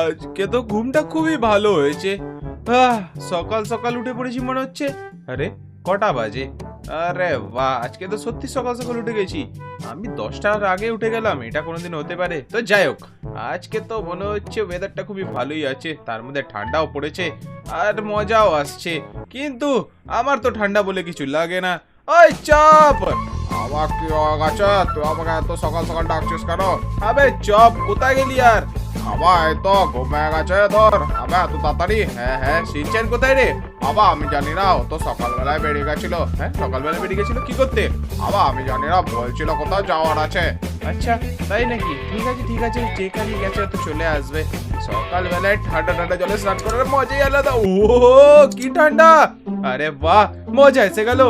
আজকে তো ঘুমটা খুবই ভালো হয়েছে। সকাল সকাল উঠে পড়েছি মনে হচ্ছে। আরে, কটা বাজে? আরে বাহ, আজকে তো সত্যি সকাল সকাল উঠে গেছি। আমি দশটার আগে উঠে গেলাম, এটা কোনোদিন হতে পারে। তো যাই হোক, আজকে তো মনে হচ্ছে ওয়েদারটা খুবই ভালোই আছে, তার মধ্যে ঠান্ডাও পড়েছে আর মজাও আসছে। কিন্তু আমার তো ঠান্ডা বলে কিছু লাগে না। ওই চাপ। আমার কি গেছে তুই আমাকে এত সকাল সকাল ডাকছিস কেন? আবে চপ কোথায় গেলি আর? বাবা এই তো ঘুমিয়ে গেছে তোর আবে এত তাড়াতাড়ি? হ্যাঁ হ্যাঁ সিনচেন কোথায় রে? বাবা আমি জানি না ও তো সকালবেলায় বেরিয়ে গেছিল। হ্যাঁ সকালবেলায় বেরিয়ে গেছিল কি করতে? বাবা আমি জানি না বলছিল কোথাও যাওয়ার আছে। আচ্ছা তাই নাকি? ঠিক আছে ঠিক আছে যেখানে গেছে তো চলে আসবে। সকালবেলায় ঠান্ডা ঠান্ডা জলে স্নান করার মজাই আলাদা। ও কি ঠান্ডা! আরে বাহ মজা এসে গেল।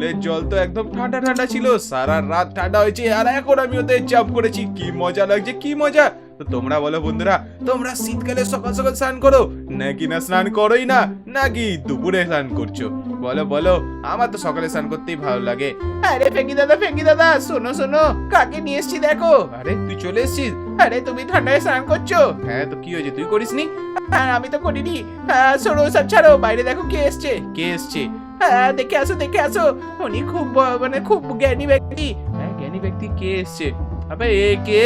পুলের জল তো একদম ঠান্ডা ঠান্ডা ছিল, সারা রাত ঠান্ডা হয়েছে, আর এখন আমি ওতে চাপ করেছি। কি মজা লাগছে, কি মজা! তো তোমরা বলো বন্ধুরা, তোমরা শীতকালে সকাল সকাল স্নান করো? নাকি না স্নান করোই না, নাকি দুপুরে স্নান করছ? বলো বলো, আমার তো সকালে স্নান করতেই ভালো লাগে। আরে ফেঙ্কি দাদা ফেঙ্কি দাদা, শোনো শোনো, কাকে নিয়ে এসছি দেখো? আরে, তুই চলে এসছিস? আরে, তুমি ঠান্ডায় স্নান করছ? হ্যাঁ তো কি হয়েছে, তুই করিসনি? হ্যাঁ আমি তো করিনি। হ্যাঁ সরো সব ছাড়ো, বাইরে দেখো কে এসছে। কে এসছে? হ্যাঁ দেখে আসো দেখে আসো। উনি খুব মানে খুব জ্ঞানী ব্যক্তি। হ্যাঁ জ্ঞানী ব্যক্তি কে এসছে? আবে এ কে?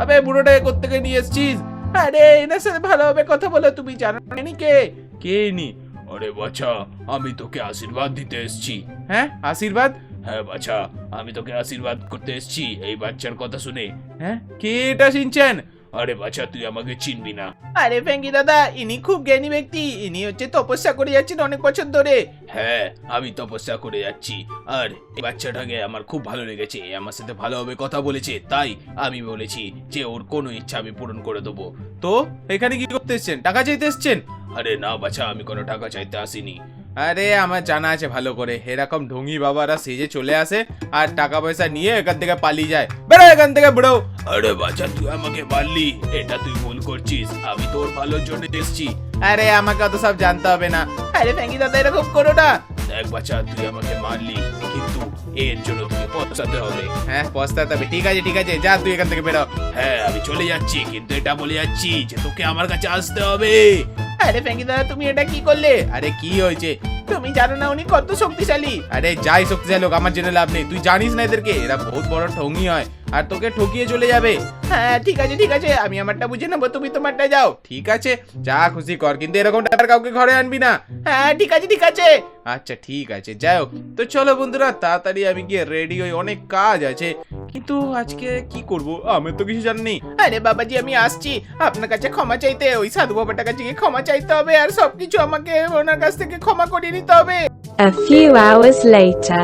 আবে বুড়োটাকে কোত্থেকে নিয়ে এসছিস? আরে এনার সাথে ভালোভাবে কথা বলো তুমি জানো না কে? কে নি? আরে বাছা আমি তোকে আশীর্বাদ দিতে এসেছি। হ্যাঁ আশীর্বাদ? হ্যাঁ বাছা আমি তোকে আশীর্বাদ করতে এসেছি এই বাচ্চার কথা শুনে। হ্যাঁ কে এটা শুনছেন আরে বাছা তুই আমাকে চিনবি না। আরে ফেঙ্গি দাদা ইনি খুব জ্ঞানী ব্যক্তি। ইনি হচ্ছে তপস্যা করে যাচ্ছেন অনেক বছর ধরে। হ্যাঁ আমি তপস্যা করে যাচ্ছি। আর এই বাচ্চাটাকে আমার খুব ভালো লেগেছে এ আমার সাথে ভালোভাবে কথা বলেছে তাই আমি বলেছি যে ওর কোনো ইচ্ছা আমি পূরণ করে দেবো। তো এখানে কি করতে এসছেন? টাকা চাইতে এসছেন? আরে না বাছা আমি কোনো টাকা চাইতে আসিনি। আরে আমার জানা আছে ভালো করে। এরকম ঢঙ্গি বাবারা সেজে চলে আসে আর টাকা পয়সা নিয়ে এখান থেকে পালিয়ে যায়। বেরো এখান থেকে বেরো আরে বাচ্চা তুই আমাকে মারলি এটা তুই ভুল করছিস। আমি তোর ভালোর জন্য এসেছি। আরে আমাকে অত সব জানতে হবে না। আরে ফ্যাঙ্কি দাদা এরকম করো না। দেখ বাচ্চা তুই আমাকে মারলি কিন্তু এর জন্য তোকে পৌঁছাতে হবে। হ্যাঁ পস্তাতে হবে। ঠিক আছে ঠিক আছে যা তুই এখান থেকে বেরো। হ্যাঁ আমি চলে যাচ্ছি কিন্তু এটা বলে যাচ্ছি যে তোকে আমার কাছে আসতে হবে। আরে ফ্যাঙ্কি দাদা তুমি এটা কি করলে? আরে কি হয়েছে? তুমি জানো না উনি কত শক্তিশালী। আরে যাই শক্তিশালী হোক আমার জেনে লাভ নেই। তুই জানিস না এদেরকে? এরা বহুত বড় ঠঙ্গি হয়। আর তোকে ঠকিয়ে চলে যাবে। হ্যাঁ ঠিক আছে ঠিক আছে আমি আমারটা বুঝে নেব তুমি তোমারটা যাও। ঠিক আছে যা খুশি কর কিন্তু এরকম টাকার কাউকে ঘরে আনবি না। হ্যাঁ ঠিক আছে ঠিক আছে। আচ্ছা ঠিক আছে যাই হোক। তো চলো বন্ধুরা তাড়াতাড়ি আমি গিয়ে রেডি হই অনেক কাজ আছে। কিন্তু আজকে কি করব? আমি তো কিছু জানি আরে বাবাজি আমি আসছি। আপনার কাছে ক্ষমা চাইতে ওই সাধু বাবাটার কাছে গিয়ে ক্ষমা চাইতে হবে আর সবকিছু আমাকে ওনার কাছ থেকে ক্ষমা করিয়ে নিতে হবে। A few hours later.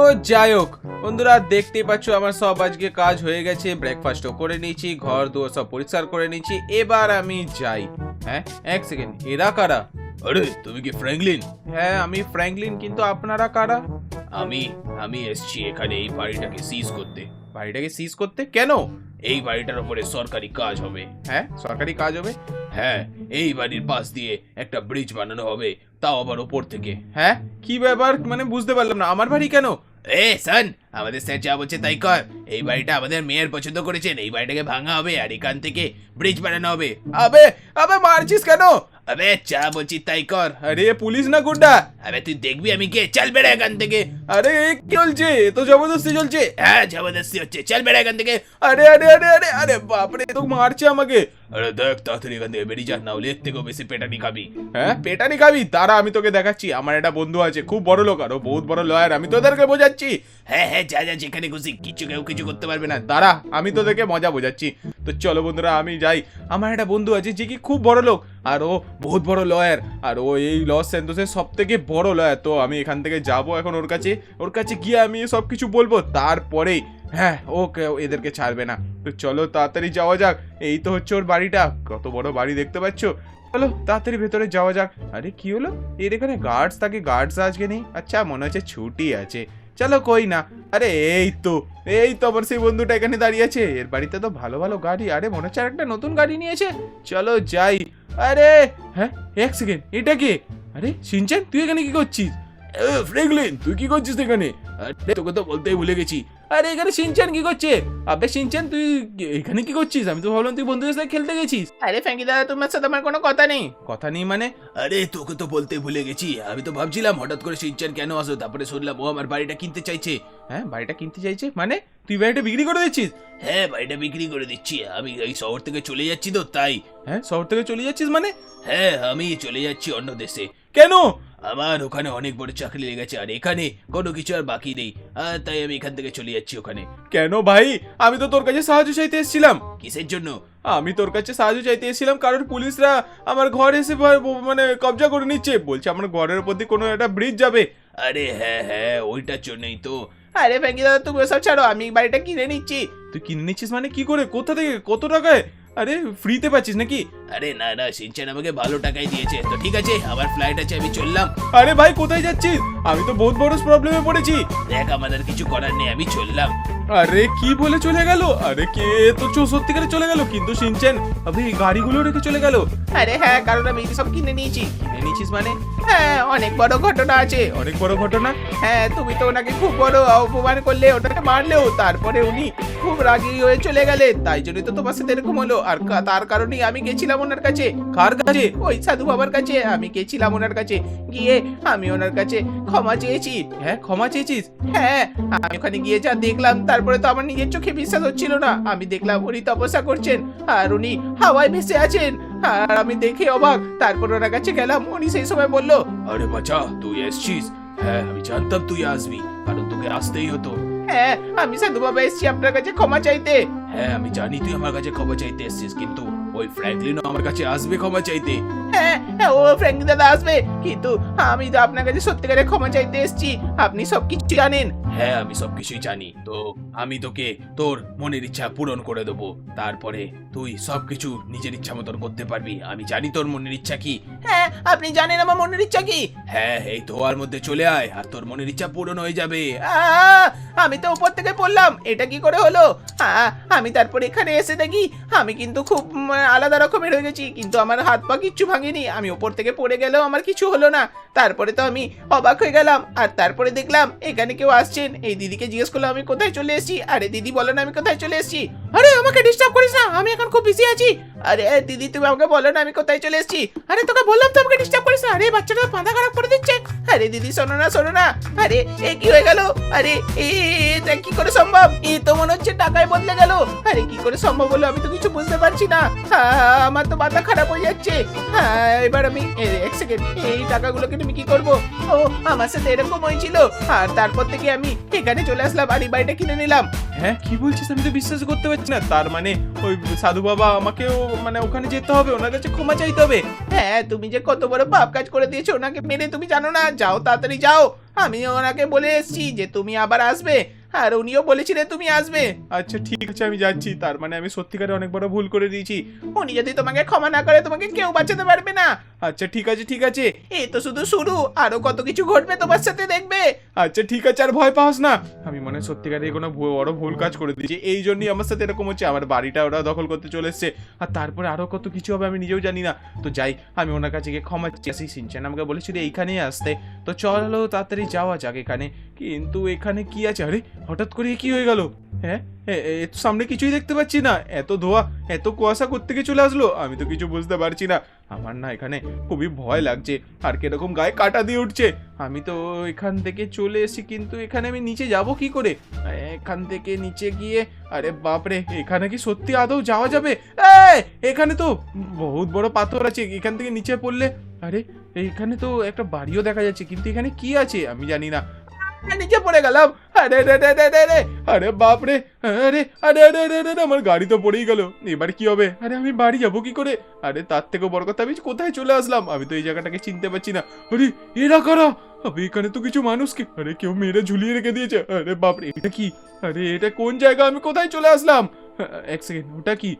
ও যাই হোক বন্ধুরা দেখতেই পাচ্ছ আমার সব আজকে কাজ হয়ে গেছে ব্রেকফাস্টও করে নিয়েছি ঘর দুয়ার সব পরিষ্কার করে নিয়েছি এবার আমি যাই। হ্যাঁ এক সেকেন্ড এরা কারা? আরে তুমি কি ফ্র্যাঙ্কলিন হ্যাঁ আমি ফ্র্যাঙ্কলিন কিন্তু আপনারা কারা? আমি আমি এসেছি এখানে এই বাড়িটাকে সিজ করতে। বাড়িটাকে সিজ করতে? কেন? এই বাড়িটার উপরে সরকারি কাজ হবে। হ্যাঁ সরকারি কাজ হবে? হ্যাঁ এই বাড়ির পাশ দিয়ে একটা ব্রিজ বানানো হবে তাও আবার ওপর থেকে। হ্যাঁ? কি ব্যাপার? মানে বুঝতে পারলাম না। আমার বাড়ি কেন? এ সান আমাদের স্যার যা বলছে তাই কর। এই বাড়িটা আমাদের মেয়ের পছন্দ করেছেন। এই বাড়িটাকে ভাঙা হবে আর এখান থেকে ব্রিজ বানানো হবে। আবে আবে মারছিস কেন? আবে চা বলছি তাই কর। আরে পুলিশ না গুন্ডা আবে তুই দেখবি আমি কে? চল বেড়ে এখান থেকে। আরে কি চলছে? এ তো জবরদস্তি চলছে? হ্যাঁ জবরদস্তি হচ্ছে। চল বেড়ে এখান থেকে। আরে আরে আরে আরে আরে বাপরে তো মারছে আমাকে। আরে দেখ তাড়াতাড়ি এখান থেকে বেরিয়ে যা না হলে এর থেকেও বেশি পেটানি খাবি। হ্যাঁ? পেটানি খাবি? তারা আমি তোকে দেখাচ্ছি। আমার একটা বন্ধু আছে খুব বড় লোক আর ও বহুত বড় লয়ার আমি তোদেরকে বোঝাচ্ছি। হ্যাঁ হ্যাঁ যা যা যেখানে খুশি কিছু কেউ কিছু করতে পারবে না। দাঁড়া আমি তোদেরকে মজা বোঝাচ্ছি। তো চলো বন্ধুরা আমি যাই। আমার একটা বন্ধু আছে যে কি খুব বড় লোক আর ও বহুত বড় লয়ার আর ও এই লস সেন্টোসের সব থেকে বড় লয়ার তো আমি এখান থেকে যাব এখন ওর কাছে। ওর কাছে গিয়ে আমি সব কিছু বলব। তারপরেই হ্যাঁ ওকে এদেরকে ছাড়বে না। তো চলো তাড়াতাড়ি যাওয়া যাক। এই তো হচ্ছে ওর বাড়িটা। কত বড় বাড়ি দেখতে পাচ্ছো? চলো তাড়াতাড়ি ভেতরে যাওয়া যাক। আরে কি হলো? এর এখানে গার্ডস থাকে গার্ডস আজকে নেই? আচ্ছা মনে হচ্ছে ছুটি আছে। চলো কই না। আরে এই তো এই তো আমার সেই বন্ধুটা এখানে দাঁড়িয়ে আছে। এর বাড়িতে তো ভালো ভালো গাড়ি। আরে মনে হচ্ছে একটা নতুন গাড়ি নিয়েছে। চলো যাই। আরে হ্যাঁ এক সেকেন্ড এটা কে? আরে সিনচান তুই এখানে কি করছিস? এ, ফ্র্যাঙ্কলিন তুই কি করছিস এখানে? আরে তোকে তো বলতেই ভুলে গেছি। আরে এখানে সিনচান কি করছে? আবে সিনচান তুই এখানে কি করছিস? আমি তো ভাবলাম তুই বন্ধুদের সাথে খেলতে গেছিস। আরে ফ্যাঙ্কি দাদা তোমার সাথে আমার কোনো কথা নেই। কথা নেই মানে? আরে তোকে তো বলতে ভুলে গেছি। আমি তো ভাবছিলাম হঠাৎ করে সিনচান কেন আসো তারপরে শুনলাম ও আমার বাড়িটা কিনতে চাইছে। হ্যাঁ বাড়িটা কিনতে চাইছে? মানে? তুই বাড়িটা বিক্রি করে দিচ্ছিস? হ্যাঁ বাড়িটা বিক্রি করে দিচ্ছি। আমি এই শহর থেকে চলে যাচ্ছি তো তাই। হ্যাঁ শহর থেকে চলে যাচ্ছিস মানে? হ্যাঁ আমি চলে যাচ্ছি অন্য দেশে। কেন? আমার ওখানে অনেক বড় চাকরি লেগেছে আর এখানে কোনো কিছু আর বাকি নেই। আর তাই আমি এখান থেকে চলে যাচ্ছি ওখানে। কেন ভাই? আমি তো তোর কাছে সাহায্য চাইতে এসেছিলাম। কিসের জন্য? আমি তোর কাছে সাহায্য চাইতে এসেছিলাম কারণ পুলিশরা আমার ঘর এসে মানে কবজা করে নিচ্ছে। বলছে আমার ঘরের উপর দিয়ে কোনো একটা ব্রিজ যাবে। আরে হ্যাঁ হ্যাঁ ওইটার জন্যই তো। আরে ফ্যাঙ্কি দাদা তুমি ওসব ছাড়ো আমি বাড়িটা কিনে নিচ্ছি। তুই কিনে নিচ্ছিস মানে কি করে? কোথা থেকে? কত টাকায়? আরে ফ্রিতে পাচ্ছিস নাকি? আরে না না সিনচান আমাকে ভালো টাকাই দিয়েছে। তো ঠিক আছে আমার ফ্লাইট আছে আমি চললাম। আরে ভাই কোথায় যাচ্ছিস? আমি তো বহুত বড় প্রবলেমে পড়েছি। দেখ আমার আর কিছু করার নেই আমি চললাম। আরে কি বলে চলে গেল? আরে কে তো চো সত্যিকারে চলে গেল? কিন্তু সিনচেন আপনি এই গাড়িগুলো রেখে চলে গেল? আরে হ্যাঁ কারণ আমি সব কিনে নিয়েছি। কিনে নিচ্ছিস মানে? হ্যাঁ অনেক বড় ঘটনা আছে। অনেক বড় ঘটনা? হ্যাঁ তুমি তো ওনাকে খুব বড় অপমান করলে ওটাকে মারলেও তারপরে উনি খুব রাগী হয়ে চলে গেলে। তাই জন্যই তো তোমার সাথে এরকম হলো। আর তার কারণেই আমি গেছিলাম ওনার কাছে। কার কাছে? ওই সাধু বাবার কাছে। আমি গেছিলাম ওনার কাছে। গিয়ে আমি ওনার কাছে ক্ষমা চেয়েছি। হ্যাঁ ক্ষমা চেয়েছিস? হ্যাঁ আমি ওখানে গিয়ে যা দেখলাম, তারপরে তো আমার নিজের চোখে বিশ্বাস হচ্ছিল না। আমি দেখলাম উনি তপস্যা করছেন, আর উনি হাওয়ায় ভেসে আছেন। আর আমি দেখে অবাক। তারপর ওনার কাছে গেলাম। উনি সেই সময় বলল, আরে বাচ্চা তুই এসছিস? হ্যাঁ আমি জানতাম তুই আসবি। কারণ তোকে আসতেই হতো। হ্যাঁ আমি সাধু বাবা এসেছি আপনার কাছে ক্ষমা চাইতে। হ্যাঁ আমি জানি তুই আমার কাছে ক্ষমা চাইতে এসছিস কিন্তু ওই ফ্র্যাঙ্কলিনও আমার কাছে আসবে ক্ষমা চাইতে। হ্যাঁ হ্যাঁ, ও ফ্র্যাঙ্কলিন দাদা আসবে কিন্তু আমি তো আপনার কাছে সত্যিকারে ক্ষমা চাইতে এসেছি আপনি সব কিছু জানেন। হ্যাঁ আমি সবকিছুই জানি। তো আমি তোকে তোর মনের ইচ্ছা পূরণ করে দেবো। তারপরে তুই সবকিছু নিজের ইচ্ছা মতন করতে পারবি। আমি জানি তোর মনের ইচ্ছা কি। হ্যাঁ আপনি জানেন আমার মনের ইচ্ছা কি? হ্যাঁ এই ধোয়ার মধ্যে চলে আয় আর তোর মনের ইচ্ছা পূরণ হয়ে যাবে। আমি তো উপর থেকে পড়লাম। এটা কি করে হলো? আমি তারপর এখানে এসে দেখি, আমি কিন্তু খুব আলাদা রকমের হয়ে গেছি। কিন্তু আমার হাত পা কিচ্ছু ভাঙেনি। আমি উপর থেকে পড়ে গেলেও আমার কিছু হলো না। তারপরে তো আমি অবাক হয়ে গেলাম। আর তারপরে দেখলাম, এখানে কেউ আসছেন এই দিদিকে জিজ্ঞেস করল, আমি কোথায় চলে এসেছি? আরে দিদি বলো না, আমি কোথায় চলে এসেছি? আরে আমাকে ডিস্টার্ব করিস না আমি এখন খুব বিজি আছি। আরে দিদি তুমি আমাকে বলো না আমি কোথায় চলে এসেছি। আরে তোকে বললাম তো আমাকে ডিস্টার্ব করিস না। আরে বাচ্চাটা মাথা খারাপ করে দিচ্ছে। আরে দিদি শোনো না শোনো না। আরে এ কি হয়ে গেল? আরে এ এটা কি করে সম্ভব? এ তো মনে হচ্ছে টাকায় বদলে গেল। আরে কি করে সম্ভব হলো? আমি তো কিছু বুঝতে পারছি না। হ্যাঁ, আমার তো মাথা খারাপ হয়ে যাচ্ছে। হ্যাঁ এবার আমি এক সেকেন্ড এই টাকাগুলোকে আমি কি করব? ও আমার সাথে এরকম হয়েছিল। আর তারপর থেকে আমি এখানে চলে আসলাম আর এই বাড়িটা কিনে নিলাম। হ্যাঁ কি বলছিস? আমি তো বিশ্বাস করতে পারছি না? তার মানে ওই সাধু বাবা আমাকেও মানে ওখানে যেতে হবে, ওনার কাছে ক্ষমা চাইতে হবে। হ্যাঁ তুমি যে কত বড় পাপ কাজ করে দিয়েছ, ওনাকে মেরে তুমি জানো না। যাও, তাড়াতাড়ি যাও। আমি ওনাকে বলে এসেছি যে তুমি আবার আসবে। আর উনিও বলেছিলেন তুমি আসবে। আচ্ছা ঠিক আছে, আমি যাচ্ছি। তার মানে আমি সত্যিকারে অনেক বড় ভুল করে দিয়েছি। উনি যদি তোমাকে ক্ষমা না করে, তোমাকে কেউ বাঁচাতে পারবে না। আচ্ছা ঠিক আছে ঠিক আছে। এ তো শুধু শুরু। আরও কত কিছু ঘটবে তোমার সাথে দেখবে। আচ্ছা ঠিক আছে, আর ভয় পাস না। আমি মনে সত্যিকারে কোনো বড় ভুল কাজ করে দিয়েছি। এই জন্যই আমার সাথে এরকম হচ্ছে। আমার বাড়িটা ওরা দখল করতে চলে এসছে। আর তারপরে আরও কত কিছু হবে আমি নিজেও জানি না। তো যাই, আমি ওনার কাছে গিয়ে ক্ষমা চেয়েছি সিনচেন আমাকে বলেছিল এইখানেই আসতে। তো চলো তাড়াতাড়ি যাওয়া যাক এখানে। কিন্তু এখানে কি আছে? আরে, হঠাৎ করে কি হয়ে গেল? হ্যাঁ? সামনে কিছুই দেখতে পাচ্ছি না। এত ধোয়া, এত কুয়াশা করতে থেকে চলে আসলো? আমি তো কিছু বুঝতে পারছি না। আমার না এখানে খুবই ভয় লাগছে। আর কীরকম গায়ে কাটা দিয়ে উঠছে? আমি তো এখান থেকে চলে এসেছি, কিন্তু এখানে আমি নিচে যাব কি করে? এখান থেকে নিচে গিয়ে, আরে বাপরে, এখানে কি সত্যি আদৌ যাওয়া যাবে? এখানে তো বহুত বড় পাথর আছে। এখান থেকে নিচে পড়লে, আরে, এখানে তো একটা বাড়িও দেখা যাচ্ছে, কিন্তু এখানে কি আছে আমি জানি না। নিচে পড়ে গেলাম আরে রে রে রে রে রে আরে বাপরে আরে আরে আরে আরে আরে, আমার গাড়ি তো পড়েই গেল এবার কি হবে আরে আমি বাড়ি যাব কি করে আরে তার থেকেও বড় কথা আমি কোথায় চলে আসলাম আমি তো এই জায়গাটাকে চিনতে পারছি না আরে এরা এখানে তো কিছু মানুষকে আরে কেউ মেরে ঝুলিয়ে রেখে দিয়েছে আরে বাপরে এটা কি আরে এটা কোন জায়গা আমি কোথায় চলে আসলাম এক সেকেন্ড ওটা কি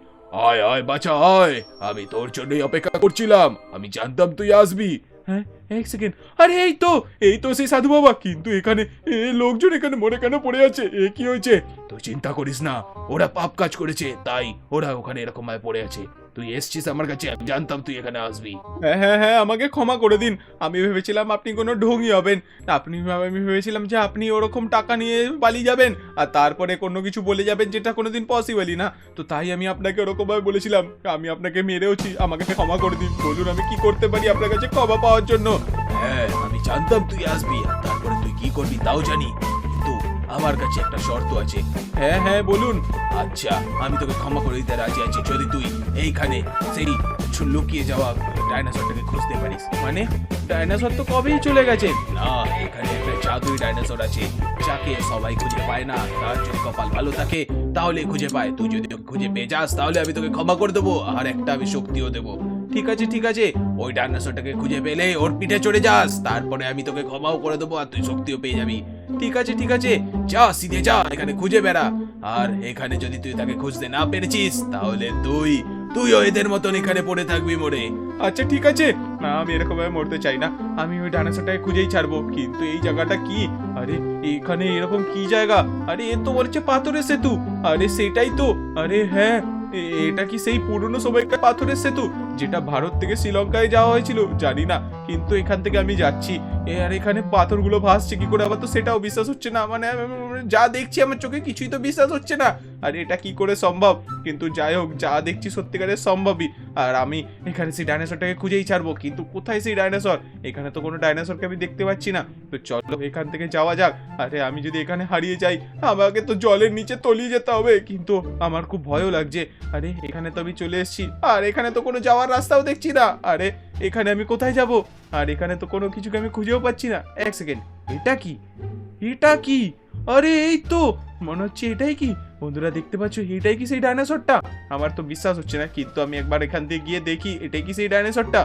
আয় আয় বাচ্চা আয় আমি তোর জন্যই অপেক্ষা করছিলাম আমি জানতাম তুই আসবি হ্যাঁ এক সেকেন্ড আরে, এই তো এই তো সেই সাধু বাবা। কিন্তু এখানে, এ, লোকজন এখানে মরে কেন পড়ে আছে? এ কি হয়েছে? তুই চিন্তা করিস না, ওরা পাপ কাজ করেছে, তাই ওরা ওখানে এরকম ভাবে পড়ে আছে। তুই এসছিস আমার কাছে আমি জানতাম তুই এখানে আসবি। হ্যাঁ হ্যাঁ হ্যাঁ আমাকে ক্ষমা করে দিন। আমি ভেবেছিলাম আপনি কোনো ঢঙ্গি হবেন। আপনি আমি ভেবেছিলাম যে আপনি ওরকম টাকা নিয়ে পালিয়ে যাবেন আর তারপরে কোনো কিছু বলে যাবেন যেটা কোনোদিন পসিবলই না। তো তাই আমি আপনাকে ওরকমভাবে বলেছিলাম আমি আপনাকে মেরেওছি আমাকে ক্ষমা করে দিন। বলুন আমি কি করতে পারি আপনার কাছে ক্ষমা পাওয়ার জন্য? হ্যাঁ আমি জানতাম তুই আসবি আর তারপরে তুই কি করবি তাও জানি। আমার কাছে একটা শর্ত আছে। হ্যাঁ হ্যাঁ বলুন। আচ্ছা আমি তোকে ক্ষমা করে দিতে রাজি আছি। যদি তুই এইখানে সেই লুকিয়ে যাওয়া ডাইনোসরটাকে খুঁজতে পারিস। মানে ডাইনোসর তো কবেই চলে গেছে? না, এখানে একটা জাদুই ডাইনোসর আছে। যাকে সবাই খুঁজে পায় না, তার যদি কপাল ভালো থাকে তাহলে খুঁজে পায়। তুই যদি খুঁজে পেয়ে যাস, তাহলে আমি তোকে ক্ষমা করে দেবো, আর একটা আমি শক্তিও দেবো। ঠিক আছে ঠিক আছে। ওই ডাইনোসরটাকে খুঁজে পেলে ওর পিঠে চড়ে যাস, তারপরে আমি তোকে ক্ষমাও করে দেবো আর তুই শক্তিও পেয়ে যাবি। ঠিক আছে ঠিক আছে। যা, সিধে যা, এখানে খুঁজে বেড়া। আর এখানে যদি তুই তাকে খুঁজতে না পেরেছিস, তাহলে তুই, তুইও এদের মতন এখানে পড়ে থাকবি মোড়ে আচ্ছা ঠিক আছে। না, আমি এরকম ভাবে মরতে চাই না। আমি ওই ডাইনোসরটাকে খুঁজেই ছাড়বো। কিন্তু এই জায়গাটা কি? আরে, এখানে এরকম কি জায়গা? আরে, এ তো বলছে পাথরের সেতু। আরে, সেটাই তো। আরে হ্যাঁ এটা কি সেই পুরনো সময়কার পাথরের সেতু? যেটা ভারত থেকে শ্রীলঙ্কায় যাওয়া হয়েছিল, জানি না, কিন্তু এখান থেকে আমি যাচ্ছি। আর এখানে পাথরগুলো ভাসছে, কি করে? আবার তো সেটাও বিশ্বাস হচ্ছে না। মানে যা দেখছি আমার চোখে কিছুই তো বিশ্বাস হচ্ছে না। আর এটা কি করে সম্ভব? কিন্তু যাই হোক, যা দেখছি সত্যিকারের সম্ভবই। আর আমি এখানে সেই ডাইনোসরটাকে খুঁজেই ছাড়বো, কিন্তু কোথায় সেই ডাইনোসর? এখানে তো কোনো ডাইনোসরকে আমি দেখতে পাচ্ছি না। তো চলো, এখান থেকে যাওয়া যাক। আরে, আমি যদি এখানে হারিয়ে যাই, আমাকে তো জলের নিচে তলিয়ে যেতে হবে। কিন্তু আমার খুব ভয়ও লাগছে। আরে, এখানে তো আমি চলে এসেছি। আর এখানে তো কোনো যাওয়ার রাস্তাও দেখছি না। আরে, এখানে আমি কোথায় যাব? আর এখানে তো কোনো কিছুকে আমি খুঁজেও পাচ্ছি না। এক সেকেন্ড, এটা কি? এটা কি? আরে, এই তো, মনে হচ্ছে এটাই কি? বন্ধুরা, দেখতে পাচ্ছ, এটাই কি সেই ডাইনোসরটা? আমার তো বিশ্বাস হচ্ছে না, কিন্তু আমি একবার এখান থেকে গিয়ে দেখি, এটাই কি সেই ডাইনোসরটা?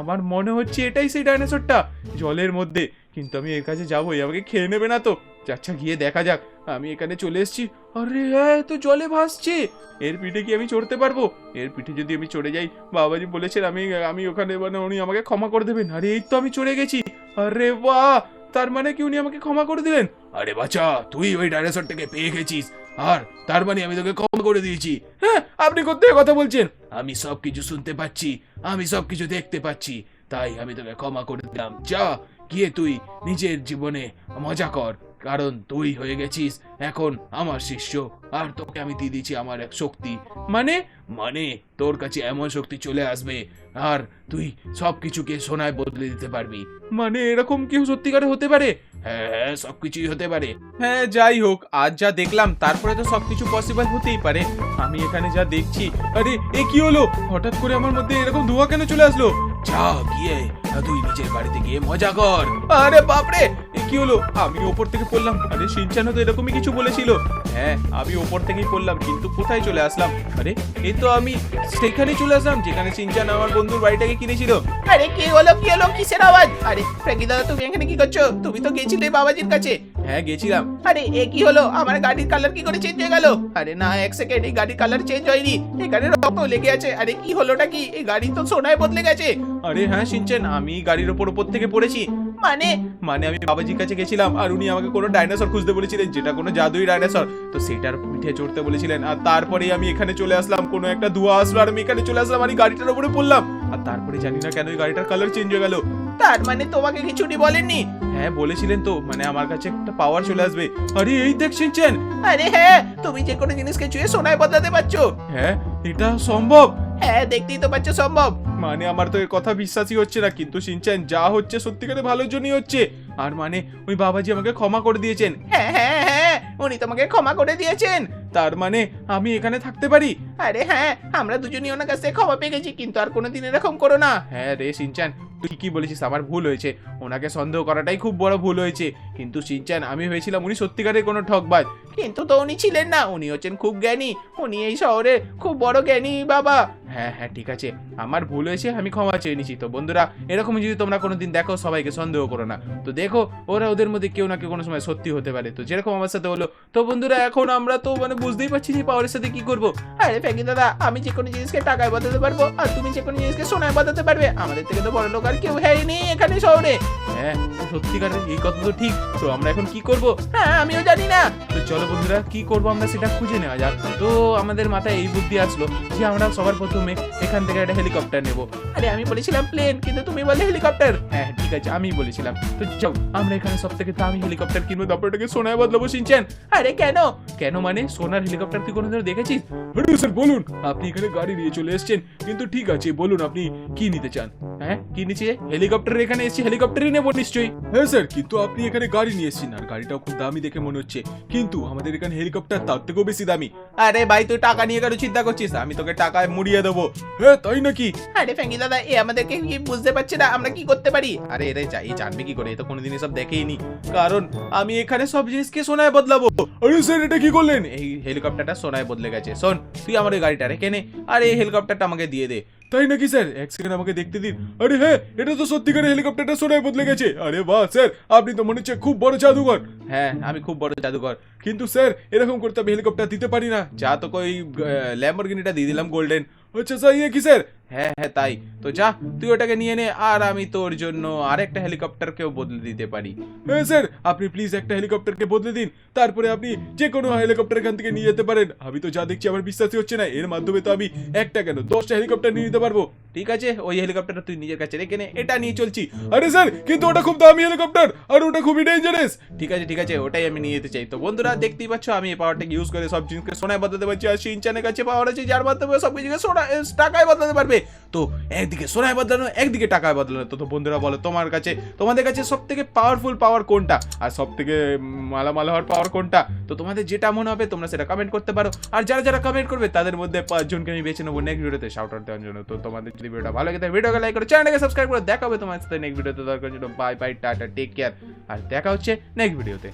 আমার মনে হচ্ছে এটাই সেই ডাইনোসরটা, জলের মধ্যে। কিন্তু আমি এর কাছে যাবোই, আমাকে খেয়ে নেবে না তো। আচ্ছা গিয়ে দেখা যাক। আমি এখানে চলে এসেছি। আরে হ্যাঁ তো জলে ভাসছে। এর পিঠে কি আমি চড়তে পারব? এর পিঠে যদি আমি চড়ে যাই, বাবাজি বলেছেন, আমি আমি ওখানে মানে উনি আমাকে ক্ষমা করে দেবেন। আরে, এই তো আমি চড়ে গেছি। আরে, বাহ! তার মানে কি উনি আমাকে ক্ষমা করে দিলেন? আরে বাচ্চা তুই ওই ডাইনোসরটাকে পেয়ে গেছিস। আর তার মানে আমি তোকে ক্ষমা করে দিয়েছি। হ্যাঁ আপনি কোথায় কথা বলছেন? আমি সব কিছু শুনতে পাচ্ছি। আমি সব কিছু দেখতে পাচ্ছি। তাই আমি তোকে ক্ষমা করে দিলাম। যা, গিয়ে তুই নিজের জীবনে মজা কর। কারণ তুই হয়ে গেছিস এখন আমার শিষ্য। আর তোকে আমি দিয়ে দিচ্ছি আমার এক শক্তি। মানে? মানে তোর কাছে এমন শক্তি চলে আসবে। আর তুই সব কিছুকে সোনায় বদলে দিতে পারবি। মানে এরকম কেউ সত্যিকারে হতে পারে? হ্যাঁ হ্যাঁ সব কিছুই হতে পারে। হ্যাঁ যাই হোক আজ যা দেখলাম তারপরে তো সবকিছু পসিবল হতেই পারে। আমি এখানে যা দেখছি আরে এ কি হলো? হঠাৎ করে আমার মধ্যে এরকম ধোঁয়া কেন চলে আসলো? যা গিয়ে তুই নিজের বাড়িতে গিয়ে মজা কর। আরে বাপরে কি হলো? আমি ওপর থেকে পড়লাম। আরে, সিনচানও তো এরকমই কিছু বলেছিল। হ্যাঁ আমি ওপর থেকেই পড়লাম, কিন্তু কোথায় চলে আসলাম? আরে এই তো আমি সেখানে চলে আসলাম, যেখানে সিনচান আমার বন্ধুর বাড়িটাকে কিনেছিল। আরে, কি হলো কি হলো? কিসের আওয়াজ? আরে, ফ্র্যাঙ্কি দাদা, তুমি এখানে কি করছ? তুমি তো গেছিলে বাবাজির কাছে। হ্যাঁ গেছিলাম। আরে এ কি হলো? আমার গাড়ির কালার কি করে চেঞ্জ হয়ে গেল? আরে না এক সেকেন্ড এই গাড়ির কালার চেঞ্জ হয়নি। এখানে রক্ত লেগে আছে। আরে কি হলোটা কি? এই গাড়ি তো সোনায় বদলে গেছে। আরে হ্যাঁ সিনচান আমি গাড়ির ওপর ওপর থেকে পড়েছি। মানে? মানে আমি বাবাজির কাছে গেছিলাম আর উনি আমাকে কোনো ডাইনোসর খুঁজতে বলেছিলেন যেটা কোনো জাদুই ডাইনোসর তো সেটার পিঠে চড়তে বলেছিলেন। আর তারপরেই আমি এখানে চলে আসলাম কোনো একটা ধোঁয়া আসলো আর আমি এখানে চলে আসলাম এই গাড়িটার উপরে পড়লাম। আর তারপরে জানি না কেন গাড়িটার কালার চেঞ্জ হয়ে গেল। তার মানে তোমাকে কিছুটি বলেননি? হ্যাঁ বলেছিলেন তো মানে আমার কাছে একটা পাওয়ার চলে আসবে। আরে এই দেখ সিনচান। আরে হ্যাঁ তুমি যে কোনো জিনিসকে চুয়ে সোনায় বদলাতে পারছ। হ্যাঁ এটা সম্ভব? হ্যাঁ দেখতেই তো পাচ্ছ সম্ভব। মানে আমার তো এর কথা বিশ্বাসই হচ্ছে না কিন্তু সিনচান যা হচ্ছে সত্যিকারে ভালোর জন্যই হচ্ছে। আর মানে ওই বাবাজি আমাকে ক্ষমা করে দিয়েছেন। হ্যাঁ হ্যাঁ হ্যাঁ উনি তোমাকে ক্ষমা করে দিয়েছেন। তার মানে আমি এখানে থাকতে পারি? আরে হ্যাঁ আমরা দুজনই ওনার কাছ ক্ষমা পেয়ে গেছি কিন্তু আর কোনোদিন এরকম করো না। হ্যাঁ রে সিনচান তুই কি বলেছিস আমার ভুল হয়েছে। ওনাকে সন্দেহ করাটাই খুব বড় ভুল হয়েছে। কিন্তু সিনচান আমি ভেবেছিলাম উনি সত্যিকারের কোনো ঠকবাজ। কিন্তু তো উনি ছিলেন না উনি হচ্ছেন খুব জ্ঞানী। উনি এই শহরে খুব বড় জ্ঞানী বাবা। হ্যাঁ হ্যাঁ ঠিক আছে। আমার ভুল হয়েছে, আমি ক্ষমা চেয়ে নিচ্ছি। তো বন্ধুরা এরকম যদি তোমরা কোনোদিন দেখো, সবাইকে সন্দেহ করো না। তো দেখো, ওরা ওদের মধ্যে কেউ না কেউ কোনো সময় সত্যি হতে পারে। তো যেরকম আমার সাথে হলো। তো বন্ধুরা, এখন আমরা তো মানে বুঝতেই পারছি যে পাওয়ারের সাথে কি করব। আরে ফেকি দাদা, আমি যে কোনো জিনিসকে টাকায় বদলাতে পারব, আর তুমি যে কোনো জিনিসকে সোনায় বদলাতে পারবে। আমাদের থেকে তো বড় লোক আর কেউ হ্যাঁ নেই এখানে শহরে। হ্যাঁ সত্যিকারের এই কথা তো ঠিক। তো আমরা এখন কি করব? হ্যাঁ আমিও জানি না। তো চলো বন্ধুরা কি করব আমরা সেটা খুঁজে নেওয়া যাক। তো আমাদের মাথায় এই বুদ্ধি আসলো যে আমরা সবার প্রথমে এখান থেকে একটা হেলিকপ্টার নেব। আরে আমি বলেছিলাম প্লেন কিন্তু তুমি বললে হেলিকপ্টার। হ্যাঁ ঠিক আছে আমি বলেছিলাম। তো যাও আমরা এখানে সব থেকে দামি হেলিকপ্টার কিনবো। তারপর এটাকে সোনায় বদলাবো সিনচেন। আরে কেন? কেন মানে? সোনার হেলিকপ্টার তুই কোনোদিনও দেখেছিস? স্যার বলুন। আপনি এখানে গাড়ি নিয়ে চলে এসেছেন। কিন্তু ঠিক আছে বলুন আপনি কি নিতে চান? হ্যাঁ কি নিচে হেলিকপ্টার এখানে এসেছি হেলিকপ্টারই নেব। নিশ্চয়ই। হ্যাঁ স্যার কিন্তু আপনি এখানে গাড়ি নিয়ে এসেছেন আর গাড়িটাও খুব দামি দেখে মনে হচ্ছে। কিন্তু আমাদের এখানে হেলিকপ্টার তার থেকেও বেশি দামি। আরে ভাই তুই টাকা নিয়ে কেন চিন্তা করছিস? আমি তোকে টাকায় মুড়িয়ে দেবো। হ্যাঁ তাই নাকি? আরে ফ্যাঙ্কি দাদা এ আমাদেরকে কি বুঝতে পারছে না আমরা কি করতে পারি? আরে এরা চাই জানবে কি করে? এ তো কোনোদিন এসব দেখেইনি। কারণ আমি এখানে সব জিনিসকে সোনায় বদলাবো। আরে স্যার এটা কি করলেন? এই হেলিকপ্টারটা সোনায় বদলে গেছে। শোন তুই আমার ওই গাড়িটা রেখে নে আর এই হেলিকপ্টারটা আমাকে দিয়ে দে। তাই নাকি স্যার? এক সেকেন্ড আমাকে দেখতে দিন। আরে হ্যাঁ এটা তো সত্যিকারের হেলিকপ্টারটা সোনায় বদলে গেছে। আরে বাহ স্যার আপনি তো মনে হচ্ছে খুব বড় জাদুঘর। হ্যাঁ আমি খুব বড় জাদুঘর। কিন্তু স্যার এরকম করতে আমি হেলিকপ্টার দিতে পারি না। যা তো ওই ল্যাম্বরগিনিটা দিয়ে দিলাম গোল্ডেন আচ্ছা স্যার ইয়ে কি স্যার? হ্যাঁ হ্যাঁ তাই। তো যা, তুই ওটাকে নিয়ে নে, আর আমি তোর জন্য আরেকটা হেলিকপ্টারকেও বদলে দিতে পারি। হ্যাঁ স্যার, আপনি প্লিজ একটা হেলিকপ্টারকে বদলে দিন। তারপরে আপনি যে কোনো হেলিকপ্টার এখান থেকে নিয়ে যেতে পারেন। আমি তো যা দেখছি আমার বিশ্বাসই হচ্ছে না। এর মাধ্যমে তো আমি একটা কেন, দশটা হেলিকপ্টার নিয়ে নিতে পারব। ঠিক আছে, ওই হেলিকপ্টারটা তুই নিজের কাছে রেখে নে। এটা নিয়ে চলছি। আরে স্যার, কিন্তু ওটা খুব দামি হেলিকপ্টার, আর ওটা খুবই ডেঞ্জারাস ঠিক আছে ঠিক আছে, ওটাই আমি নিয়ে যেতে চাই। তো বন্ধুরা, দেখতেই পাচ্ছ, আমি এই পাওয়ারটাকে ইউজ করে সব জিনিসকে সোনায় বদলাতে পারছি, আর সিনচানের কাছে পাওয়ার আছে, যার মাধ্যমে সব কিছুকে সোনা টাকায় বদলাতে পারবে। তো একদিকে সোনায় বদলানো, একদিকে টাকায় বদলানো। তো তো বন্ধুরা বলো, তোমার কাছে, তোমাদের কাছে সব থেকে পাওয়ারফুল পাওয়ার কোনটা? আর সব থেকে মালামাল হওয়ার পাওয়ার কোনটা? তো তোমাদের যেটা মনে হবে, তোমরা সেটা কমেন্ট করতে পারো। আর যারা যারা কমেন্ট করবে, তাদের মধ্যে পাঁচজনকে আমি বেছে নেব নেক্সট ভিডিওতে শাউট আউট দেওয়ার জন্য। তো তোমাদের যদি ভিডিওটা ভালো লাগে, তাহলে ভিডিওকে লাইক করো চ্যানেলকে সাবস্ক্রাইব করে দেখা হবে তোমার সাথে নেক্সট ভিডিওতে দরকার জন্য bye bye tata take care আর দেখা হচ্ছে নেক্সট ভিডিওতে